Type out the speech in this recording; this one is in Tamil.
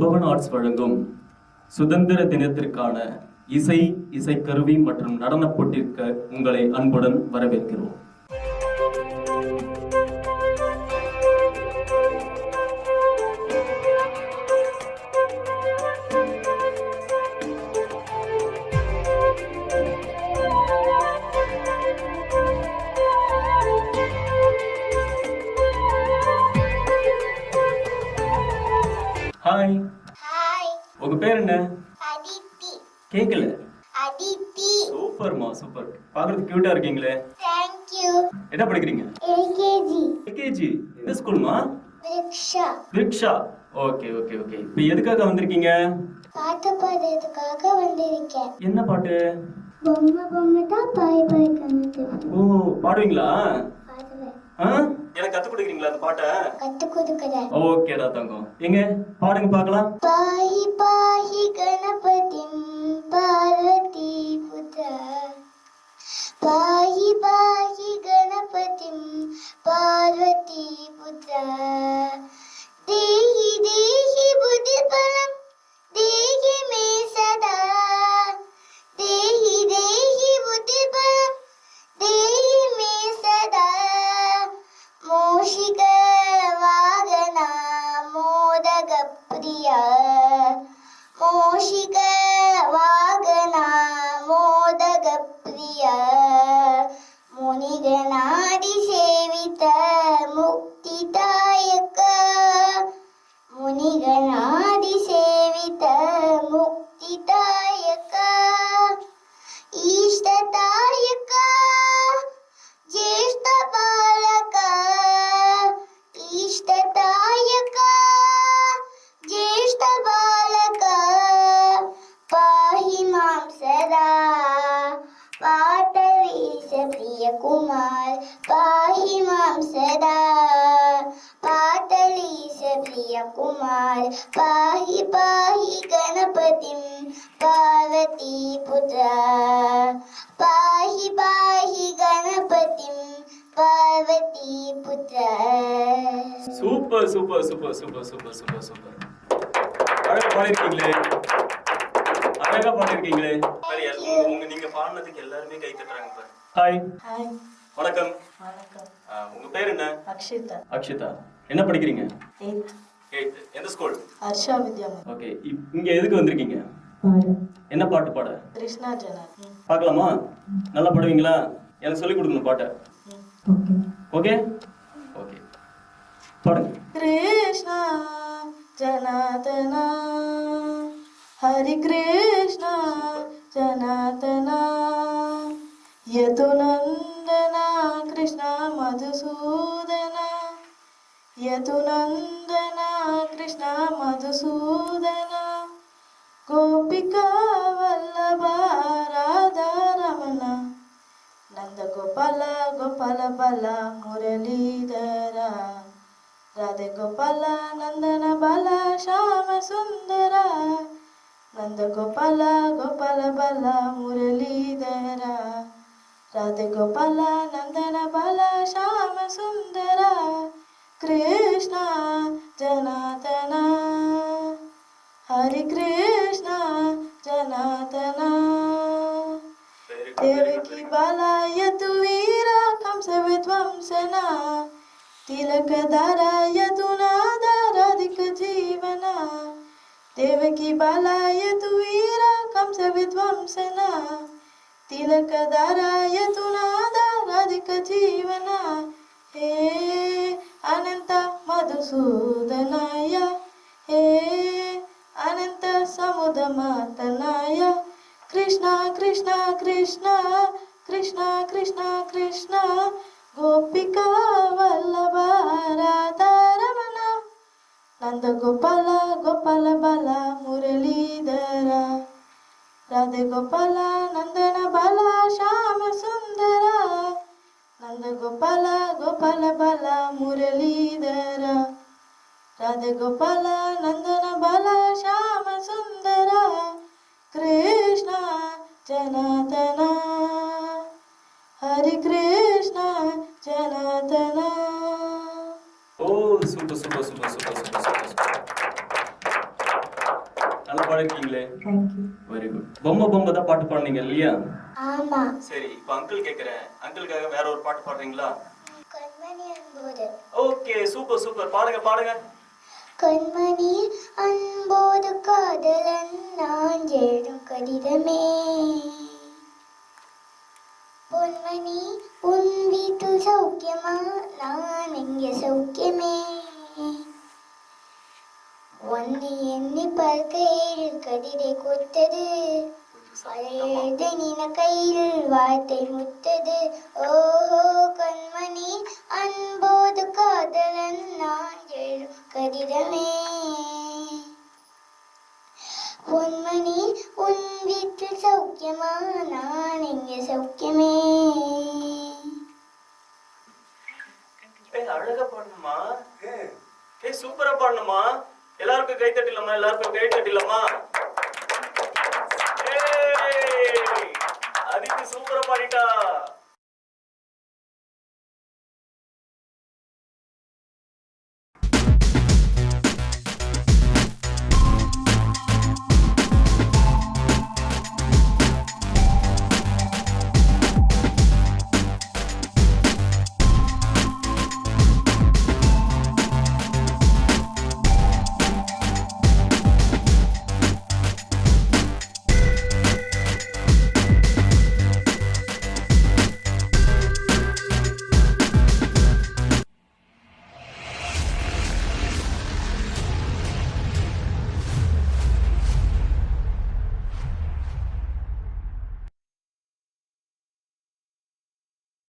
சுபவன் ஆர்ட்ஸ் வழங்கும் சுதந்திர தினத்திற்கான இசை இசைக்கருவி மற்றும் நடனப் போட்டிற்கு உங்களை அன்புடன் வரவேற்கிறோம். ஹாய் உங்க பேர் என்ன? கேக்கல. சூப்பர்மா சூப்பர் பார்க்கறதுக்கு கியூட்டா இருக்கீங்களே. என்ன படிக்கிறீங்க? எல்கேஜி. எல்கேஜி. எந்த ஸ்கூல்மா? விரக்ஷா விக்ஷா ஓகே ஓகே ஓகே. இப்போ எதுக்காக வந்திருக்கீங்க? பாட்டு பாடுறதுக்காக வந்திருக்கேன். என்ன பாட்டு? பொம்மை பொம்மை தான் பாய் பாய் கண்ணது ஓ பாடுவீங்களா? எனக்கு கத்து கொடுக்குறீங்களா அந்த பாட்டை? கத்து கொடுக்குறேன். ஓகேடா தங்கம். எங்க? பாடுங்க பார்க்கலாம். பாஹி பாஹி கணபதிம் பார்வதி புத்ர பாஹி பாஹி கணபதிம் பார்வதி புத்ர ಮುಕ್ತಿದಾಯಕ ಇಷ್ಟದಾಯಕ ಜ್ಯೇಷ್ಠ ಬಾಲಕ ಇಷ್ಟದಾಯಕ ಜ್ಯೇಷ್ಠ ಬಾಲಕ ಪಾಹಿ ಮಾಂ ಸದಾ ಪಾಠವೀಸ ಪ್ರಿಯ ಕುಮಾರ್ ಪಾಹಿ కుమార్ பாஹி பாஹி గణపతి పార్వతీ పుత్ర பாஹி பாஹி గణపతి పార్వతీ పుత్ర super super super super super super super. அழகா பாடிருக்கீங்களே அழகா பாடிருக்கீங்களே உங்க நீங்க பாடினதுக்கு எல்லாருமே கை தட்டுறாங்க பாரு. ஹாய் ஹாய் வணக்கம். வணக்கம். உங்க பேர் என்ன? அக்ஷிதா. அக்ஷிதா. என்ன படிக்கிறீங்க? எந்த ஸ்கூல் ஹர்ஷா வித்யா ஓகே இங்க எதுக்கு வந்திருக்கீங்க? என்ன பாட்டு பாட? கிருஷ்ணா ஜனா. பார்க்கலாமா நல்லா பாடுவீங்களா? எனக்கு சொல்லி கொடுக்கணும் பாட்டு. ஓகே. ஓகே பாடுங்க. கிருஷ்ணா ஜனாதனா. ஹரி கிருஷ்ணா ஜனாதனா. யதுநந்தனா கிருஷ்ணா மதுசூதனா. யதுநந்த కృష్ణ మధుసూదన గోపిక వల్లభ రాధారమణ నందగోపాల గోపాల బల మురళీధర రాధే గోపాల నందన బల శ్యామ సుందర నందగోపాల గోపాల బల మురళీధర రాధే గోపాల నందన బల శ్యామ సుందర కృష్ణ జనాతన హరి కృష్ణ జనాతన దేవకి బాలాయ తు వీరా కంస విధ్వంసన తిలక దారాయ తు నాదారాధిక జీవన. దేవకి బాలాయ తు వీరా కంస విధ్వంసన తిలక దారాయ తు నాదారాధిక జీవన. హే ಅನಂತ ಮಧುಸೂದನಾಯ. ಹೇ ಅನಂತ ಸಮುದ ಮಾತನಾಯ. ಕೃಷ್ಣ ಕೃಷ್ಣ ಕೃಷ್ಣ ಕೃಷ್ಣ ಕೃಷ್ಣ ಕೃಷ್ಣ. ಗೋಪಿಕಾ ವಲ್ಲಭ ರಾಧಾರಮಣ. ನಂದ ಗೋಪಾಲ ಗೋಪಾಲ ಬಾಲ ಮುರಳೀಧರ. ರಾಧೆ ಗೋಪಾಲ, ನಂದನ ಬಾಲ నంద గోపాల గోపాల బాల మురళీధర రాధ గోపాల నందన బాల శ్యామ సుందర కృష్ణ జనాతన హరి కృష్ణ జనాతన ఓ super super super super super நல்லா பாடிருக்கீங்களே பொம்மை பொம்மை தான் பாட்டு பாடுனீங்க இல்லையா? ஆமா. சரி இப்போ அங்கிள் கேக்குறேன். அங்கிளுக்காக வேற ஒரு பாட்டு பாடுறீங்களா? கண்மணி அன்போடு. ஓகே சூப்பர் சூப்பர் பாடுங்க பாடுங்க. கண்மணி அன்போடு காதலன் நான் எழுதும் கடிதமே. பொன்மணி உன் வீட்டில் சௌக்கியமா? நான் இங்கே சௌக்கியமே? ஒன்னு எண்ணி பார்க்கையில் கதிரை கொத்தது. பழையது நின கையில் வார்த்தை முத்தது. ஓஹோ கண்மணி அன்போது காதலன் நான் எழும் கதிரமே பொன்மணி உன் வீட்டில் சௌக்கியமா? நான் இங்கே சௌக்கியமே? அழகா பாடணுமா? சூப்பரா பாடணுமா? எல்லாருக்கும் கை தட்டிலமா எல்லாருக்கும் கை தட்டிலமா அதுக்கு சூப்பரா பாடிட்டா.